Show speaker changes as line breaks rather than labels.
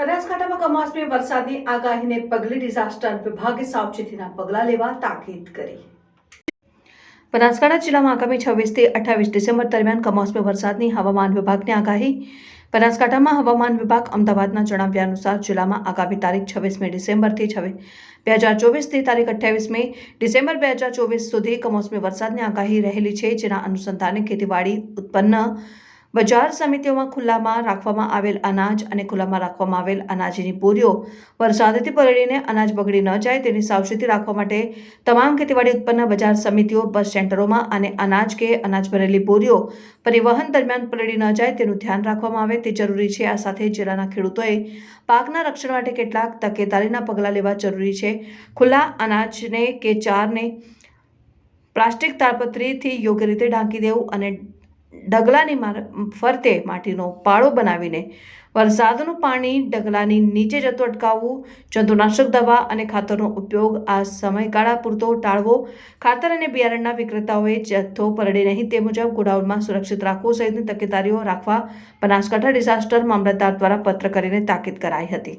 બનાસકાંઠામાં કમોસમી વરસાદની આગાહીને પગલે ડિઝાસ્ટર વિભાગે સાવચેતીના પગલાં લેવા તાકીદ કરી. બનાસકાંઠા જિલ્લામાં આગામી છવ્વીસથી અઠ્ઠાવીસ ડિસેમ્બર દરમિયાન કમોસમી વરસાદની હવામાન વિભાગની આગાહી. બનાસકાંઠામાં હવામાન વિભાગ અમદાવાદના જણાવ્યા અનુસાર જિલ્લામાં આગામી તારીખ છવ્વીસમી ડિસેમ્બરથી છવ્વીસ, બે હજાર ચોવીસથી તારીખ અઠ્યાવીસમી ડિસેમ્બર બે હજાર ચોવીસ સુધી કમોસમી વરસાદની આગાહી રહેલી છે, જેના અનુસંધાને ખેતીવાડી ઉત્પન્ન બજાર સમિતિઓમાં ખુલ્લામાં રાખવામાં આવેલ અનાજ અને ખુલ્લામાં રાખવામાં આવેલ અનાજની બોરીઓ વરસાદથી પલળીને અનાજ બગડી ન જાય તેની સાવચેતી રાખવા માટે તમામ ખેતીવાડી ઉત્પન્ન બજાર સમિતિઓ, બસ સેન્ટરોમાં અને અનાજ કે અનાજ ભરેલી બોરીઓ પરિવહન દરમિયાન પલળી ન જાય તેનું ધ્યાન રાખવામાં આવે તે જરૂરી છે. આ સાથે જિલ્લાના ખેડૂતોએ પાકના રક્ષણ માટે કેટલાક તકેદારીના પગલાં લેવા જરૂરી છે. ખુલ્લા અનાજને કે ચારને પ્લાસ્ટિક તાડપત્રીથી યોગ્ય રીતે ઢાંકી દેવું અને ડગલાની માર- ફરતે માટીનો પાળો બનાવીને વરસાદનું પાણી ડગલાની નીચે જતું અટકાવવું, જંતુનાશક દવા અને ખાતરનો ઉપયોગ આ સમયગાળા પૂરતો ટાળવો, ખાતર અને બિયારણના વિક્રેતાઓએ જથ્થો પરડે નહીં તે મુજબ ગોડાઉનમાં સુરક્ષિત રાખવું સહિતની તકેદારીઓ રાખવા બનાસકાંઠા ડિઝાસ્ટર મામલતદાર દ્વારા પત્ર કરીને તાકીદ કરાઈ હતી.